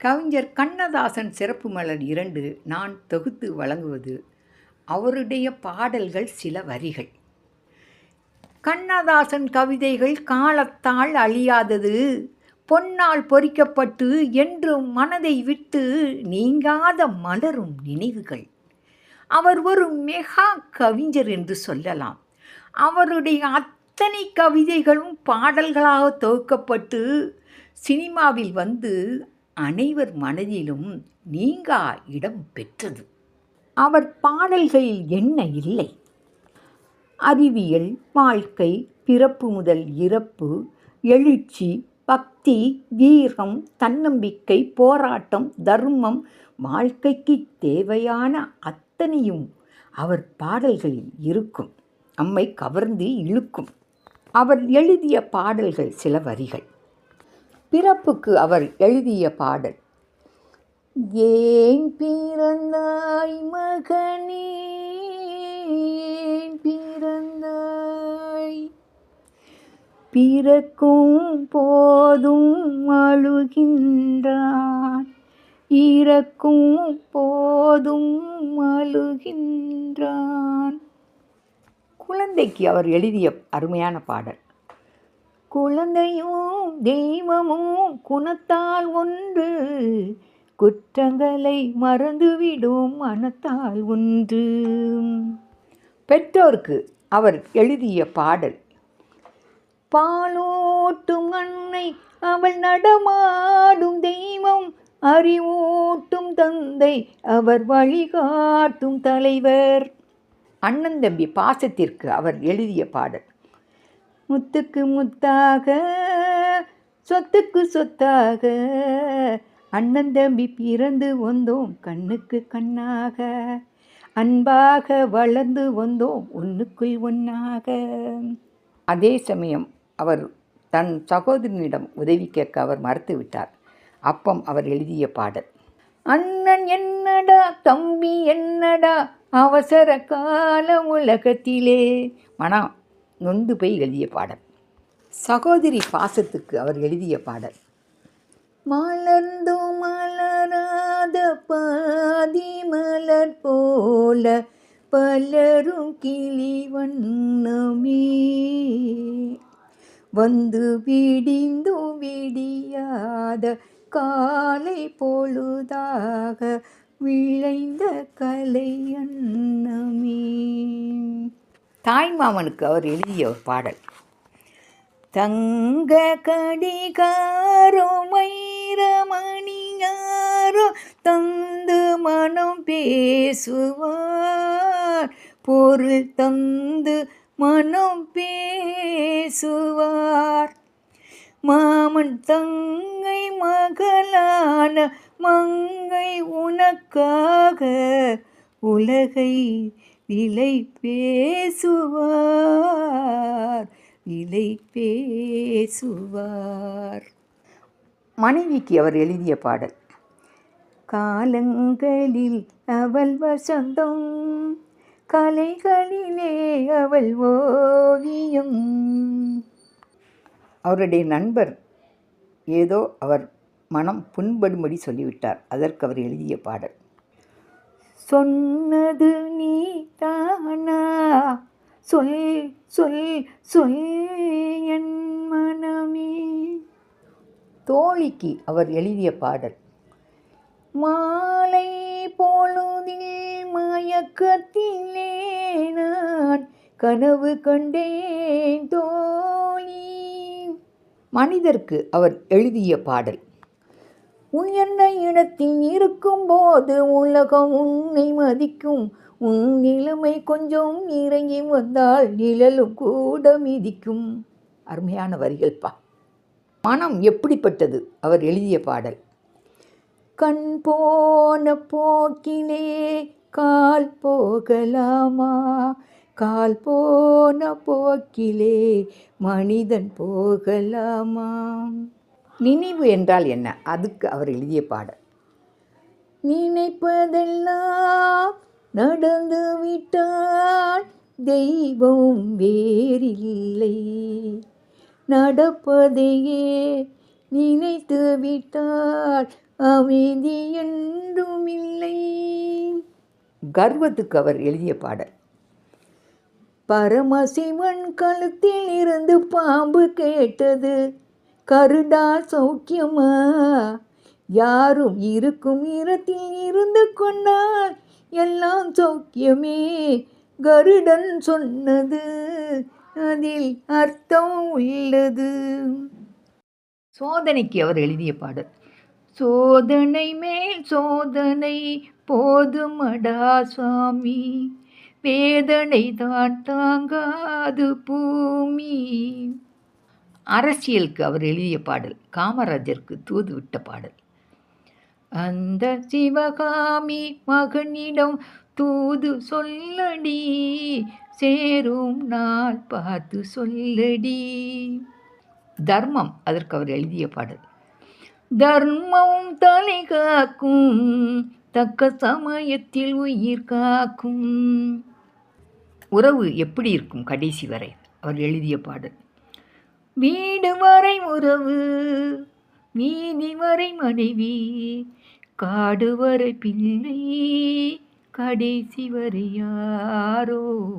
கவிஞர் கண்ணதாசன் சிறப்பு மலர் இரண்டு நான் தொகுத்து வழங்குவது அவருடைய பாடல்கள் சில வரிகள். கண்ணதாசன் கவிதைகள் காலத்தால் அழியாதது பொன்னால் பொறிக்கப்பட்டு என்றும் மனதை விட்டு நீங்காத மலரும் நினைவுகள். அவர் ஒரு மெகா கவிஞர் என்று சொல்லலாம். அவருடைய அத்தனை கவிதைகளும் பாடல்களாக தொகுக்கப்பட்டு சினிமாவில் வந்து அனைவர் மனதிலும் நீங்கா இடம் பெற்றது. அவர் பாடல்களில் என்ன இல்லை? அறிவியல் வாழ்க்கை பிறப்பு முதல் இறப்பு எழுச்சி பக்தி வீரம் தன்னம்பிக்கை போராட்டம் தர்மம் வாழ்க்கைக்கு தேவையான அத்தனையும் அவர் பாடல்களில் இருக்கும். நம்மை கவர்ந்து இழுக்கும். அவர் எழுதிய பாடல்கள் சில வரிகள். பிறப்புக்கு அவர் எழுதிய பாடல். ஏன் பிறந்தாய் மகனே பிறந்தாய்? பிறக்கும் போதும் அழுகின்றான் இறக்கும் போதும் அழுகின்றான். குழந்தைக்கு அவர் எழுதிய அருமையான பாடல். குழந்தையும் தெய்வமும் குணத்தால் ஒன்று. குற்றங்களை மறந்துவிடும் மனத்தால் ஒன்று. பெற்றோருக்கு அவர் எழுதிய பாடல். பாலோட்டும் அன்னை அவள் நடமாடும் தெய்வம். அறிவூட்டும் தந்தை அவர் வழிகாட்டும் தலைவர். அண்ணன் தம்பி பாசத்திற்கு அவர் எழுதிய பாடல். முத்துக்கு முத்தாக சொத்துக்கு சொத்தாக. அண்ணன் தம்பி பிறந்து வந்தோம் கண்ணுக்கு கண்ணாக. அன்பாக வளர்ந்து வந்தோம் ஒன்றுக்குள் ஒன்றாக அதே சமயம் அவர் தன் சகோதரனிடம் உதவி கேட்க அவர் மறுத்துவிட்டார் அப்பம் அவர் எழுதிய பாடல். அண்ணன் என்னடா தம்பி என்னடா அவசர கால உலகத்திலே? மனம் நொந்து போய் எழுதிய பாடல். சகோதரி பாசத்துக்கு அவர் எழுதிய பாடல். மலர்ந்தோ மலராத பாதி மலர் போல பலரும் கிளி வண்ணமே. வந்து விடிந்து விடியாத காலை பொழுதாக விளைந்த கலை அன்னமே. தாய்மாமனுக்கு அவர் எழுதிய ஒரு பாடல். தங்க கடிகாரோ வைரமணியாரோ தந்து மனம் பேசுவார். பொருள் தந்து மனம் பேசுவார். மாமன் தங்கை மகளான மங்கை உனக்காக உலகை விலை பேசுவார் விலை பேசுவார் மனைவிக்கு அவர் எழுதிய பாடல் காலங்களில் அவள் வசந்தம் கலைகளிலே அவள் ஓவியம். அவருடைய நண்பர் ஏதோ அவர் மனம் புண்படும்படி சொல்லிவிட்டார். அதற்கு அவர் எழுதிய பாடல் சொன்னது நீ தானா சொல் சொல் சொல் என் மனமே. தோழிக்கு அவர் எழுதிய பாடல். மாலை பொழுதில் மயக்கத்திலே நான் கனவு கண்டேன் தோழி. மனிதருக்கு அவர் எழுதிய பாடல். உயர்ந்த இடத்தில் இருக்கும்போது உலகம் உன்னை மதிக்கும். உன் நிலைமை கொஞ்சம் இறங்கி வந்தால் நிழலும் கூட மிதிக்கும். அருமையான வரிகள்ப்பா. மனம் எப்படிப்பட்டது? அவர் எழுதிய பாடல். கண் போன போக்கிலே கால் போகலாமா? கால் போன போக்கிலே மனிதன் போகலாமா? நினைவு என்றால் என்ன? அதுக்கு அவர் எழுதிய பாடல். நினைப்பதெல்லாம் நடந்து விட்டால் தெய்வம் வேறில்லை. நடப்பதையே நினைத்து விட்டால் அமைதி என்றும் இல்லை. கர்வத்துக்கு அவர் எழுதிய பாடல். பரமசிவன் கழுத்தில் இருந்து பாம்பு கேட்டது கருடா சௌக்கியமா? யாரும் இருக்கும் இடத்தில் இருந்து கொண்டால் எல்லாம் சௌக்கியமே. கருடன் சொன்னது அதில் அர்த்தம் உள்ளது. சோதனைக்கு அவர் எழுதிய பாடல். சோதனை மேல் சோதனை போதுமடா சுவாமி. வேதனை தான் தாங்காது பூமி. அரசியலுக்கு அவர் எழுதிய பாடல் காமராஜருக்கு தூது விட்ட பாடல். அந்த சிவகாமி மகனிடம் தூது சொல்லடி சேரும் நாள் பார்த்து சொல்லடி. தர்மம் அதற்கு அவர் எழுதிய பாடல். தர்மம் தலை காக்கும் தக்க சமயத்தில் உயிர் காக்கும். உறவு எப்படி இருக்கும் கடைசி வரை? அவர் எழுதிய பாடல். வீடு வரை உறவு வீதி வரை மனைவி காடு வரை பிள்ளை கடைசி வரை யாரோ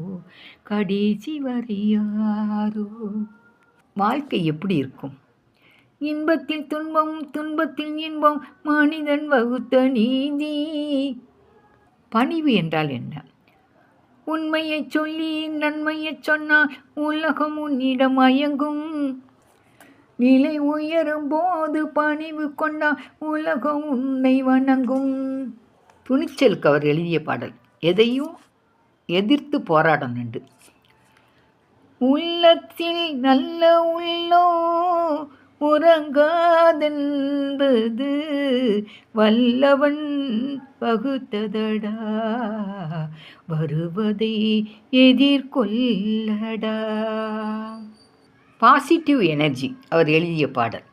கடைசி வரை யாரோ. வாழ்க்கை எப்படி இருக்கும்? இன்பத்தில் துன்பம் துன்பத்தில் இன்பம் மனிதன் வகுத்த நீதி. பணிவு என்றால் என்ன? உண்மையை சொல்லி நன்மையை சொன்னால் உலகம் உன்னிடம் மயங்கும். நிலை உயரும் போது பணிவு கொண்டால் உலகம் உன்னை வணங்கும். துணிச்சலுக்கு அவர் எழுதிய பாடல் எதையும் எதிர்த்து போராடணும் உள்ளத்தில் நல்ல உள்ளோ உறங்காதென்பது வல்லவன் பகுத்ததடா. வருவதை எதிர்கொள்ளடா. பாசிட்டிவ் எனர்ஜி அவர் எழுதிய பாடல்.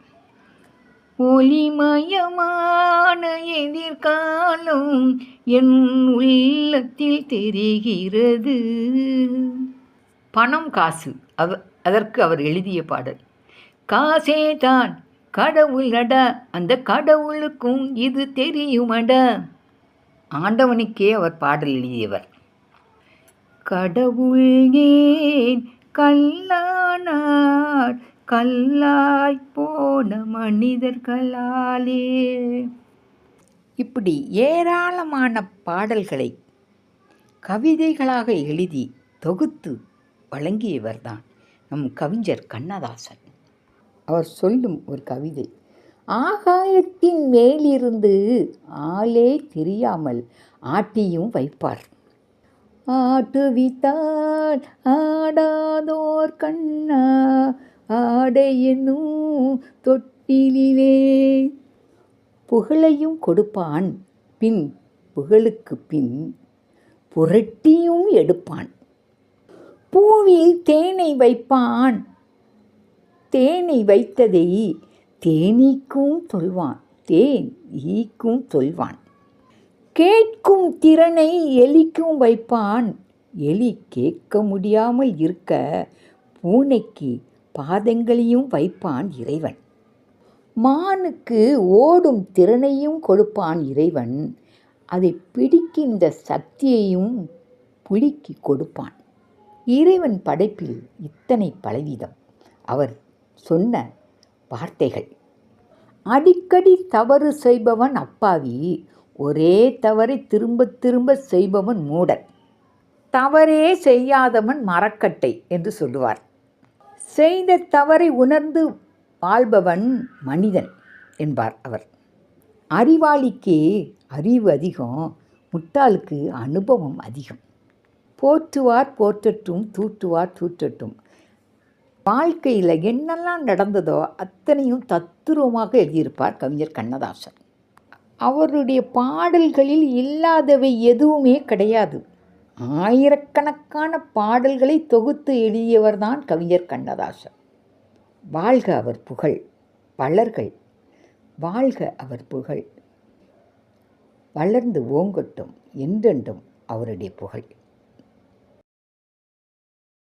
ஒளிமயமான எதிர்காலம் என் உள்ளத்தில் தெரிகிறது. பணம் காசு அவ அதற்கு அவர் எழுதிய பாடல். காசே தான் கடவுளடா அந்த கடவுளுக்கும் இது தெரியுமடா. ஆண்டவனுக்கே அவர் பாடல் எழுதியவர். கடவுள் ஏன் கல்லானார்? கல்லாய் போன மனிதர்களாலே. இப்படி ஏராளமான பாடல்களை கவிதைகளாக எழுதி தொகுத்து வழங்கியவர்தான் நம் கவிஞர் கண்ணதாசன். அவர் சொல்லும் ஒரு கவிதை ஆகாயத்தின் மேலிருந்து ஆளே தெரியாமல் ஆட்டியும் வைப்பார். ஆட்டுவித்தால் ஆடாதோர் கண்ணா ஆடை தொட்டிலே புகழையும் கொடுப்பான் பின் புகழுக்கு பின் புரட்டியும் எடுப்பான். பூவில் தேனை வைப்பான் தேனை வைத்ததை தேனீக்கும் சொல்வான் தேன் ஈக்கும் சொல்வான். கேட்கும் திறனை எலிக்கும் வைப்பான். எலி கேட்க முடியாமல் இருக்க பூனைக்கு பாதங்களையும் வைப்பான் இறைவன். மானுக்கு ஓடும் திறனையும் கொடுப்பான் இறைவன். அதை பிடிக்கின்ற சக்தியையும் புலிக்கு கொடுப்பான். இறைவன் படைப்பில் இத்தனை பலவிதம். அவர் சொன்ன வார்த்தைகள். அடிக்கடி தவறு செய்பவன் அப்பாவி ஒரே தவறை திரும்ப திரும்ப செய்பவன் மூடன். தவறே செய்யாதவன் மரக்கட்டை என்று சொல்லுவார். செய்த தவறை உணர்ந்து வாழ்பவன் மனிதன் என்பார் அவர். அறிவாளிக்கு அறிவு அதிகம் முட்டாளுக்கு அனுபவம் அதிகம். போற்றுவார் போற்றட்டும் தூற்றுவார் தூற்றட்டும். வாழ்க்கையில் என்னெல்லாம் நடந்ததோ அத்தனையும் தத்துருவமாக எழுதியிருப்பார் கவிஞர் கண்ணதாசன். அவருடைய பாடல்களில் இல்லாதவை எதுவுமே கிடையாது. ஆயிரக்கணக்கான பாடல்களை தொகுத்து எழுதியவர்தான் கவிஞர் கண்ணதாசன். வாழ்க அவர் புகழ் வளர்கள் வாழ்க அவர் புகழ். வளர்ந்து ஓங்கட்டும் என்றென்றும் அவருடைய புகழ்.